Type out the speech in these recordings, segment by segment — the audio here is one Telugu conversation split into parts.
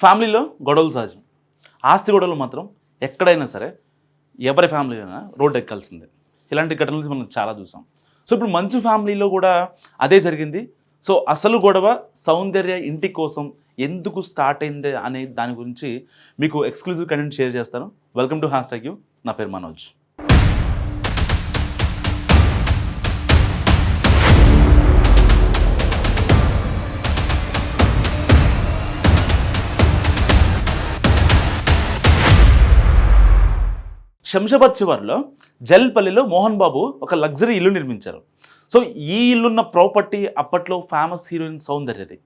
ఫ్యామిలీలో గొడవలు సహజం. ఆస్తి గొడవలు మాత్రం ఎక్కడైనా సరే ఎవరి ఫ్యామిలీ అయినా రోడ్డు ఎక్కాల్సిందే. ఇలాంటి ఘటనలు మనం చాలా చూసాం. సో ఇప్పుడు మంచు ఫ్యామిలీలో కూడా అదే జరిగింది. సో అసలు గొడవ సౌందర్య ఇంటి కోసం ఎందుకు స్టార్ట్ అయింది అనే దాని గురించి మీకు ఎక్స్క్లూజివ్ కంటెంట్ షేర్ చేస్తాను. Welcome to hash you. నా పేరు మనోజ్. శంషాబాద్ శివార్లో జల్పల్లిలో మోహన్ బాబు ఒక లగ్జరీ ఇల్లు నిర్మించారు. సో ఈ ఇల్లున్న ప్రాపర్టీ అప్పట్లో ఫేమస్ హీరోయిన్ సౌందర్యది.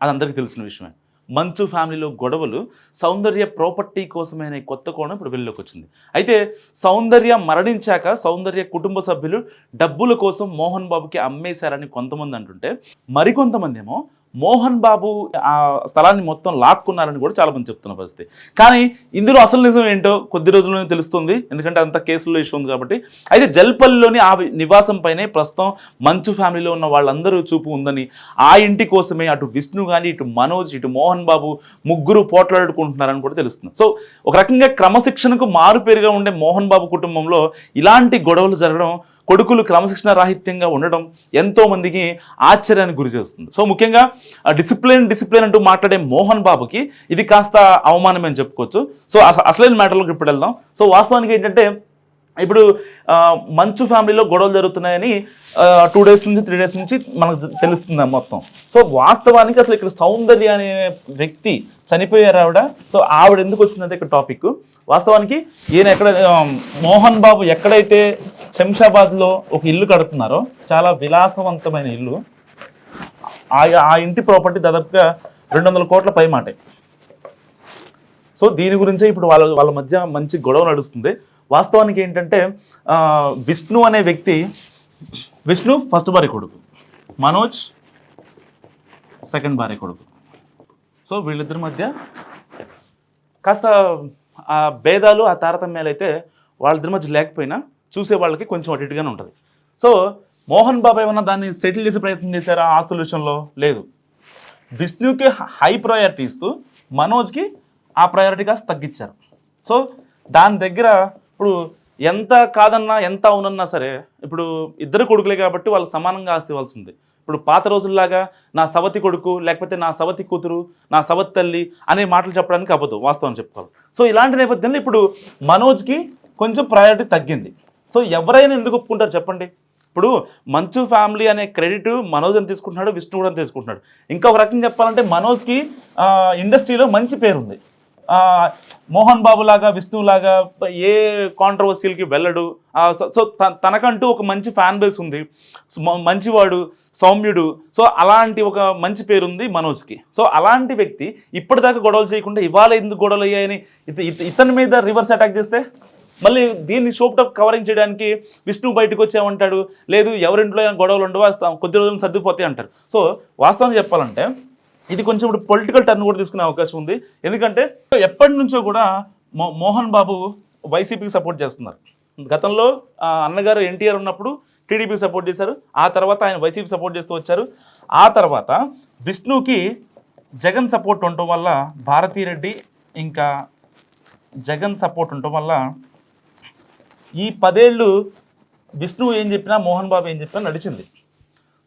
అది అందరికీ తెలిసిన విషయమే. మంచు ఫ్యామిలీలో గొడవలు సౌందర్య ప్రాపర్టీ కోసమే అనే కొత్త కోణం ఇప్పుడు వెళ్ళిలోకి వచ్చింది. అయితే సౌందర్య మరణించాక సౌందర్య కుటుంబ సభ్యులు డబ్బుల కోసం మోహన్ బాబుకి అమ్మేశారని కొంతమంది అంటుంటే మరికొంతమంది ఏమో మోహన్ బాబు ఆ స్థలాన్ని మొత్తం లాక్కున్నారని కూడా చాలా మంది చెప్తున్న పరిస్థితి. కానీ ఇందులో అసలు నిజం ఏంటో కొద్ది రోజుల్లోనే తెలుస్తుంది. ఎందుకంటే అంత కేసుల్లో ఇష్యూ ఉంది కాబట్టి. అయితే జల్పల్లిలోని ఆ నివాసం పైనే ప్రస్తుతం మంచు ఫ్యామిలీలో ఉన్న వాళ్ళందరూ చూపు ఉందని ఆ ఇంటి కోసమే అటు విష్ణు కానీ ఇటు మనోజ్ ఇటు మోహన్ బాబు ముగ్గురు పోట్లాడుకుంటున్నారని కూడా తెలుస్తుంది. సో ఒక రకంగా క్రమశిక్షణకు మారుపేరుగా ఉండే మోహన్ బాబు కుటుంబంలో ఇలాంటి గొడవలు జరగడం కొడుకులు క్రమశిక్షణ రాహిత్యంగా ఉండడం ఎంతోమందికి ఆశ్చర్యానికి గురి చేస్తుంది. సో ముఖ్యంగా డిసిప్లిన్ డిసిప్లిన్ అంటూ మాట్లాడే మోహన్ బాబుకి ఇది కాస్త అవమానమే అని చెప్పుకోవచ్చు. సో అసలైన మ్యాటర్లోకి ఇప్పుడు వెళ్దాం. సో వాస్తవానికి ఏంటంటే ఇప్పుడు మంచు ఫ్యామిలీలో గొడవలు జరుగుతున్నాయని టూ డేస్ నుంచి త్రీ డేస్ నుంచి మనకు తెలుస్తుంది మొత్తం. సో వాస్తవానికి అసలు ఇక్కడ సౌందర్య అనే వ్యక్తి చనిపోయారు ఆవిడ. సో ఆవిడ ఎందుకు వచ్చిందంటే ఇక్కడ టాపిక్ వాస్తవానికి ఈయన ఎక్కడ మోహన్ బాబు ఎక్కడైతే శంషాబాద్లో ఒక ఇల్లు కడుతున్నారో చాలా విలాసవంతమైన ఇల్లు. ఆ ఆ ఇంటి ప్రాపర్టీ దాదాపుగా రెండు వందల కోట్ల పై మాటే సో దీని గురించే ఇప్పుడు వాళ్ళ వాళ్ళ మధ్య మంచి గొడవ నడుస్తుంది. వాస్తవానికి ఏంటంటే విష్ణు అనే వ్యక్తి విష్ణు ఫస్ట్ భార్య కొడుకు మనోజ్ సెకండ్ భార్య కొడుకు. సో వీళ్ళిద్దరి మధ్య కాస్త ఆ భేదాలు ఆ తారతమ్యాలు అయితే వాళ్ళిద్దరి మధ్య లేకపోయినా చూసే వాళ్ళకి కొంచెం అటు ఇటుగానే ఉంటుంది. సో మోహన్ బాబు ఏమన్నా దాన్ని సెటిల్ చేసే ప్రయత్నం చేశారా ఆస్తుల విషయంలో లేదు. విష్ణుకి హై ప్రయారిటీ ఇస్తూ మనోజ్కి ఆ ప్రయారిటీ కాస్త తగ్గించారు. సో దాని దగ్గర ఇప్పుడు ఎంత కాదన్నా ఎంత అవునన్నా సరే ఇప్పుడు ఇద్దరు కొడుకులే కాబట్టి వాళ్ళు సమానంగా ఆస్తి ఇవ్వాల్సింది. ఇప్పుడు పాత రోజుల్లాగా నా సవతి కొడుకు లేకపోతే నా సవతి కూతురు నా సవతి తల్లి అనే మాటలు చెప్పడానికి అవ్వదు వాస్తవం చెప్పుకోవాలి. సో ఇలాంటి నేపథ్యంలో ఇప్పుడు మనోజ్కి కొంచెం ప్రయారిటీ తగ్గింది. సో ఎవరైనా ఎందుకు ఒప్పుకుంటారు చెప్పండి? ఇప్పుడు మంచు ఫ్యామిలీ అనే క్రెడిట్ మనోజ్ అని తీసుకుంటున్నాడు విష్ణు కూడా అని తీసుకుంటున్నాడు. ఇంకొక ఒక రకంగా చెప్పాలంటే మనోజ్కి ఇండస్ట్రీలో మంచి పేరు ఉంది మోహన్ బాబు లాగా విష్ణు లాగా ఏ కాంట్రవర్సీలకి వెళ్ళడు. సో- తనకంటూ ఒక మంచి ఫ్యాన్ బేస్ ఉంది. మంచివాడు సౌమ్యుడు. సో అలాంటి ఒక మంచి పేరు ఉంది మనోజ్కి. సో అలాంటి వ్యక్తి ఇప్పటిదాకా గొడవలు చేయకుండా ఇవాళ ఎందుకు గొడవలు అయ్యాయని ఇతని మీద రివర్స్ అటాక్ చేస్తే మళ్ళీ దీన్ని షోప్టాప్ కవరింగ్ చేయడానికి విష్ణు బయటకు వచ్చామంటాడు లేదు ఎవరింట్లో గొడవలు ఉండవు? కొద్ది రోజులు సర్దిపోతాయి అంటారు. సో వాస్తవం చెప్పాలంటే ఇది కొంచెం ఇప్పుడు పొలిటికల్ టర్న్ కూడా తీసుకునే అవకాశం ఉంది. ఎందుకంటే ఎప్పటి నుంచో కూడా మో మోహన్ బాబు వైసీపీకి సపోర్ట్ చేస్తున్నారు. గతంలో అన్నగారు ఎన్టీఆర్ ఉన్నప్పుడు టీడీపీకి సపోర్ట్ చేశారు. ఆ తర్వాత ఆయన వైసీపీ సపోర్ట్ చేస్తూ వచ్చారు. ఆ తర్వాత విష్ణుకి జగన్ సపోర్ట్ ఉండటం వల్ల భారతీరెడ్డి ఇంకా జగన్ సపోర్ట్ ఉండటం వల్ల ఈ పదేళ్ళు విష్ణు ఏం చెప్పినా మోహన్ బాబు ఏం చెప్పినా నడిచింది.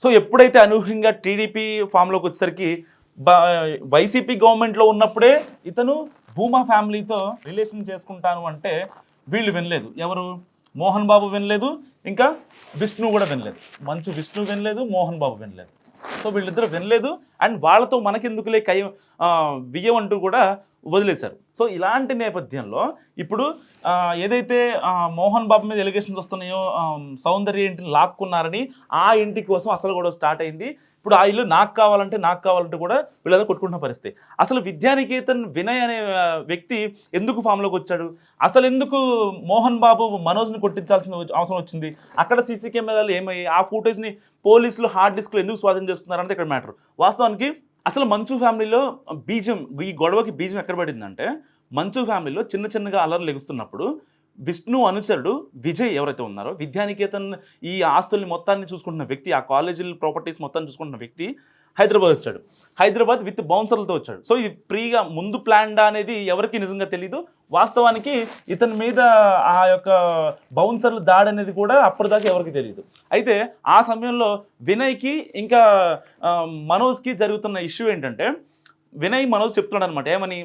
సో ఎప్పుడైతే అనూహ్యంగా టీడీపీ ఫామ్లోకి వచ్చేసరికి వైసీపీ గవర్నమెంట్లో ఉన్నప్పుడే ఇతను భూమా ఫ్యామిలీతో రిలేషన్ చేసుకుంటాను అంటే వీళ్ళు వినలేదు. ఎవరు? మోహన్ బాబు వినలేదు. ఇంకా విష్ణు కూడా వినలేదు. మంచు విష్ణు వినలేదు మోహన్ బాబు వినలేదు. సో వీళ్ళిద్దరు వినలేదు. అండ్ వాళ్ళతో మనకెందుకులే కై బియ్యం అంటూ కూడా వదిలేశారు. సో ఇలాంటి నేపథ్యంలో ఇప్పుడు ఏదైతే మోహన్ బాబు మీద ఎలిగేషన్స్ వస్తున్నాయో సౌందర్య ఇంటిని లాక్కున్నారని ఆ ఇంటి కోసం అసలు కూడా స్టార్ట్ అయింది. ఇప్పుడు ఆ ఇల్లు నాకు కావాలంటే నాకు కావాలంటే కూడా వీళ్ళందరూ కొట్టుకుంటున్న పరిస్థితి. అసలు విద్యానికేతన్ వినయ్ అనే వ్యక్తి ఎందుకు ఫామ్లోకి వచ్చాడు? అసలు ఎందుకు మోహన్ బాబు మనోజ్ని కొట్టించాల్సిన అవసరం వచ్చింది? అక్కడ సీసీ కెమెరాలు ఏమయ్యాయి? ఆ ఫుటేజ్ని పోలీసులు హార్డ్ డిస్క్లు ఎందుకు స్వాధీనం చేస్తున్నారు అనేది ఇక్కడ మ్యాటర్ వాస్తవానికి అసలు మంచు ఫ్యామిలీలో బీజం ఈ గొడవకి బీజం ఎక్కడ పడిందంటే మంచు ఫ్యామిలీలో చిన్న చిన్నగా అల్లర్లు లెగుస్తున్నప్పుడు విష్ణు అనుచరుడు విజయ్ ఎవరైతే ఉన్నారో విద్యానికేతన్ ఈ ఆస్తుల్ని మొత్తాన్ని చూసుకుంటున్న వ్యక్తి ఆ కాలేజీల ప్రాపర్టీస్ మొత్తాన్ని చూసుకుంటున్న వ్యక్తి హైదరాబాద్ వచ్చాడు. హైదరాబాద్ విత్ బౌన్సర్లతో వచ్చాడు. సో ఇది ప్రీగా ముందు ప్లాన్డా అనేది ఎవరికి నిజంగా తెలియదు వాస్తవానికి ఇతని మీద ఆ యొక్క బౌన్సర్లు దాడి అనేది కూడా అప్పటిదాకా ఎవరికి తెలియదు అయితే ఆ సమయంలో వినయ్కి ఇంకా మనోజ్కి జరుగుతున్న ఇష్యూ ఏంటంటే వినయ్ మనోజ్ చెప్తున్నాడు అనమాట ఏమని?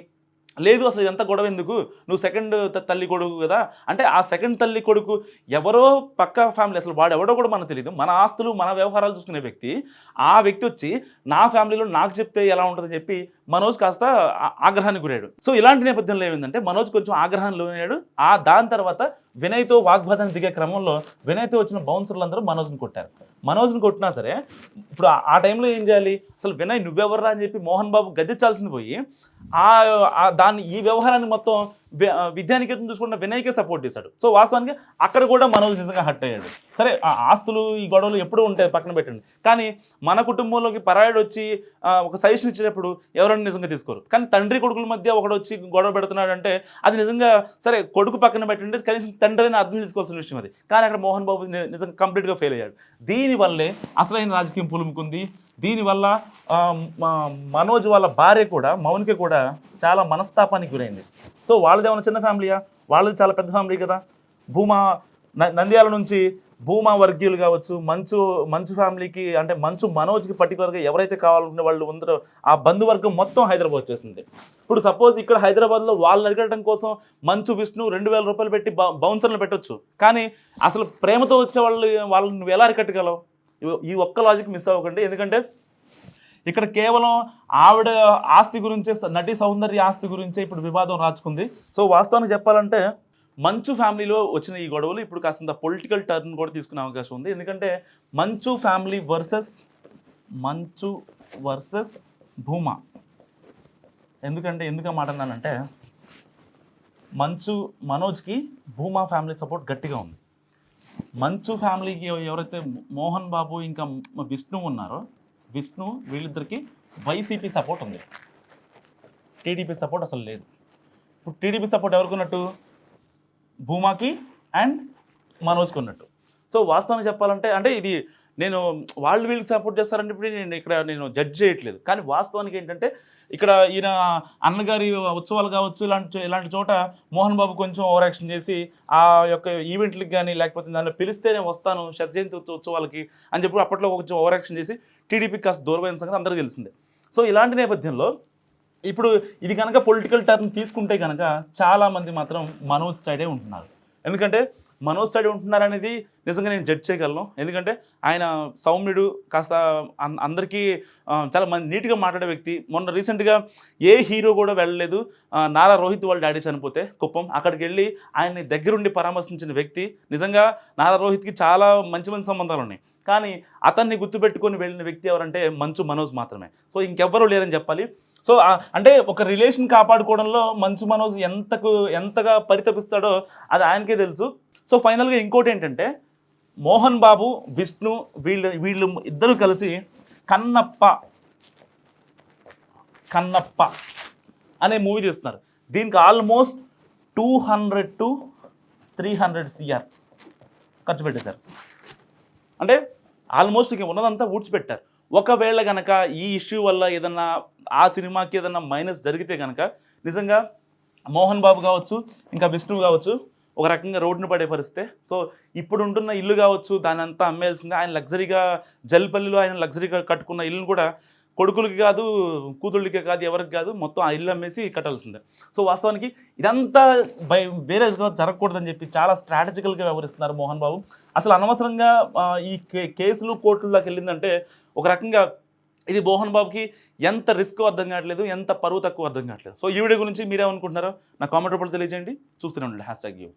లేదు అసలు ఇదంతా గొడవ ఎందుకు? నువ్వు సెకండ్ తల్లి కొడుకు కదా? అంటే ఆ సెకండ్ తల్లి కొడుకు ఎవరో పక్క ఫ్యామిలీ అసలు వాడు ఎవడో కూడా మనకు తెలియదు మన ఆస్తులు మన వ్యవహారాలు చూసుకునే వ్యక్తి ఆ వ్యక్తి వచ్చి నా ఫ్యామిలీలో నాకు చెప్తే ఎలా ఉంటుందని చెప్పి మనోజ్ కాస్త ఆగ్రహానికి గురాడు సో ఇలాంటి నేపథ్యంలో ఏమైందంటే మనోజ్ కొంచెం ఆగ్రహంలో లోనాడు ఆ దాని తర్వాత వినయ్తో వాగ్వాదానికి దిగే క్రమంలో వినయ్తో వచ్చిన బౌన్సర్లందరూ మనోజ్ని కొట్టారు. మనోజ్ని కొట్టినా సరే ఇప్పుడు ఆ- టైంలో ఏం చేయాలి? అసలు వినయ్ నువ్వెవర్రా అని చెప్పి మోహన్ బాబు గద్దెచ్చాల్సింది పోయి ఆ దాన్ని ఈ వ్యవహారాన్ని మొత్తం విద్యానికేతం చూసుకున్న వినయ్కే సపోర్ట్ చేశాడు. సో వాస్తవానికి అక్కడ కూడా మనోజ్ నిజంగా హట్ అయ్యాడు. సరే ఆ ఆస్తులు ఈ గొడవలు ఎప్పుడూ ఉంటాయి పక్కన పెట్టండి. కానీ మన కుటుంబంలోకి పరాయుడు వచ్చి ఒక సజెషన్ ఇచ్చేటప్పుడు ఎవరైనా నిజంగా తీసుకోరు. కానీ తండ్రి కొడుకుల మధ్య ఒకడు వచ్చి గొడవ పెడుతున్నాడు అంటే అది నిజంగా సరే కొడుకు పక్కన పెట్టండి కనీసం తండ్రి అని అర్థం చేసుకోవాల్సిన విషయం అది. కానీ అక్కడ మోహన్ బాబు నిజంగా కంప్లీట్గా ఫెయిల్ అయ్యాడు. దీనివల్లే అసలైన రాజకీయం పులుముకుంది దీనివల్ల మనోజ్ వాళ్ళ భార్య కూడా మౌనికి కూడా చాలా మనస్తాపానికి గురైంది. సో వాళ్ళది ఏమైనా చిన్న ఫ్యామిలీయా? వాళ్ళది చాలా పెద్ద ఫ్యామిలీ కదా. భూమా న- నంద్యాల నుంచి భూమా వర్గీయులు కావచ్చు మంచు మంచు ఫ్యామిలీకి అంటే మంచు మనోజ్కి పర్టికులర్గా ఎవరైతే కావాలనుకునే వాళ్ళు ఉందరో ఆ బంధువర్గం మొత్తం హైదరాబాద్ వచ్చేసింది. ఇప్పుడు సపోజ్ ఇక్కడ హైదరాబాద్లో వాళ్ళు అడగడం కోసం మంచు విష్ణు రెండు వేల రూపాయలు పెట్టి బౌ- బౌన్సర్లు పెట్టొచ్చు. కానీ అసలు ప్రేమతో వచ్చే వాళ్ళు వాళ్ళని నువ్వు ఎలా అరికట్టగలవు? ఈ- ఒక్క లాజిక్ మిస్ అవ్వకండి. ఎందుకంటే ఇక్కడ కేవలం ఆవిడ ఆస్తి గురించే నటి సౌందర్య ఆస్తి గురించే ఇప్పుడు వివాదం రాచుకుంది. సో వాస్తవానికి చెప్పాలంటే మంచు ఫ్యామిలీలో వచ్చిన ఈ గొడవలు ఇప్పుడు కాస్తంత పొలిటికల్ టర్న్ కూడా తీసుకునే అవకాశం ఉంది. ఎందుకంటే Manchu family versus Manchu versus Bhuma. ఎందుకంటే ఎందుకు మాట అన్నానంటే మంచు మనోజ్కి భూమా ఫ్యామిలీ సపోర్ట్ గట్టిగా ఉంది. మంచు ఫ్యామిలీకి ఎవరైతే మోహన్ బాబు ఇంకా విష్ణు ఉన్నారో విష్ణు వీళ్ళిద్దరికి వైసీపీ సపోర్ట్ ఉంది. టీడీపీ సపోర్ట్ అసలు లేదు. ఇప్పుడు టీడీపీ సపోర్ట్ ఎవరికి ఉన్నట్టు? భూమాకి అండ్ మనోజ్కి ఉన్నట్టు. సో వాస్తవం చెప్పాలంటే అంటే ఇది నేను వాళ్ళు వీళ్ళకి సపోర్ట్ చేస్తారంటే ఇప్పుడు నేను ఇక్కడ నేను జడ్జ్ చేయట్లేదు. కానీ వాస్తవానికి ఏంటంటే ఇక్కడ ఈయన అన్నగారి ఉత్సవాలు కావచ్చు ఇలాంటి ఇలాంటి చోట మోహన్ బాబు కొంచెం ఓవర్ యాక్షన్ చేసి ఆ యొక్క ఈవెంట్లకు కానీ లేకపోతే దాన్ని పిలిస్తేనే వస్తాను శతజయంతి ఉత్సవాలకి అని చెప్పి అప్పట్లో కొంచెం ఓవర్ యాక్షన్ చేసి టీడీపీకి కాస్త దూరమైన సంగతి అందరికీ తెలిసిందే. సో ఇలాంటి నేపథ్యంలో ఇప్పుడు ఇది కనుక పొలిటికల్ టర్న్ తీసుకుంటే కనుక చాలామంది మాత్రం మనోజ్ సైడే ఉంటున్నారు. ఎందుకంటే మనోజ్ సైడ్ ఉంటున్నారనేది నిజంగా నేను జడ్జ్ చేయగలను. ఎందుకంటే ఆయన సౌమ్యుడు కాస్త అందరికీ చాలా మంది నీట్గా మాట్లాడే వ్యక్తి. మొన్న రీసెంట్గా ఏ హీరో కూడా వెళ్ళలేదు. నారా రోహిత్ వాళ్ళ డాడీ చనిపోతే కుప్పం అక్కడికి వెళ్ళి ఆయన్ని దగ్గరుండి పరామర్శించిన వ్యక్తి. నిజంగా నారా రోహిత్కి చాలా మంచి మంచి సంబంధాలు ఉన్నాయి. కానీ అతన్ని గుర్తుపెట్టుకొని వెళ్ళిన వ్యక్తి ఎవరంటే మంచు మనోజ్ మాత్రమే. సో ఇంకెవ్వరూ లేరని చెప్పాలి. సో అంటే ఒక రిలేషన్ కాపాడుకోవడంలో మంచు మనోజ్ ఎంతకు ఎంతగా పరితపిస్తాడో అది ఆయనకే తెలుసు. సో ఫైనల్గా ఇంకోటి ఏంటంటే మోహన్ బాబు విష్ణు వీళ్ళు వీళ్ళు ఇద్దరు కలిసి కన్నప్ప కన్నప్ప అనే మూవీ తీస్తున్నారు. దీనికి almost two hundred to three hundred CR ఖర్చు పెట్టేశారు. అంటే ఆల్మోస్ట్ ఇంక ఉన్నదంతా ఊడ్చిపెట్టారు. ఒకవేళ కనుక ఈ ఇష్యూ వల్ల ఏదన్నా ఆ సినిమాకి ఏదన్నా మైనస్ జరిగితే కనుక నిజంగా మోహన్ బాబు కావచ్చు ఇంకా విష్ణువు కావచ్చు ఒక రకంగా రోడ్డును పడే పరిస్థితే. సో ఇప్పుడు ఉంటున్న ఇల్లు కావచ్చు దాని అంతా అమ్మేయాల్సిందే. ఆయన లగ్జరీగా జల్పల్లిలో ఆయన లగ్జరీగా కట్టుకున్న ఇల్లును కూడా కొడుకులకి కాదు కూతుళ్ళకి కాదు ఎవరికి కాదు మొత్తం ఆ ఇల్లు అమ్మేసి కట్టాల్సిందే. సో వాస్తవానికి ఇదంతా బై వేరేగా జరగకూడదని చెప్పి చాలా స్ట్రాటజికల్గా వ్యవహరిస్తున్నారు మోహన్ బాబు. అసలు అనవసరంగా ఈ కే కేసులు కోర్టుల్లోకి వెళ్ళిందంటే ఒక రకంగా ఇది మోహన్ బాబుకి ఎంత రిస్క్ అర్థం కావట్లేదు ఎంత పరువు తక్కువ అర్థం కావట్లేదు. సో ఈ వీడియో గురించి మీరేమనుకుంటున్నారో నా కామెంట్ రూపంలో తెలియజేయండి. చూస్తూనే ఉండండి. Hash tag you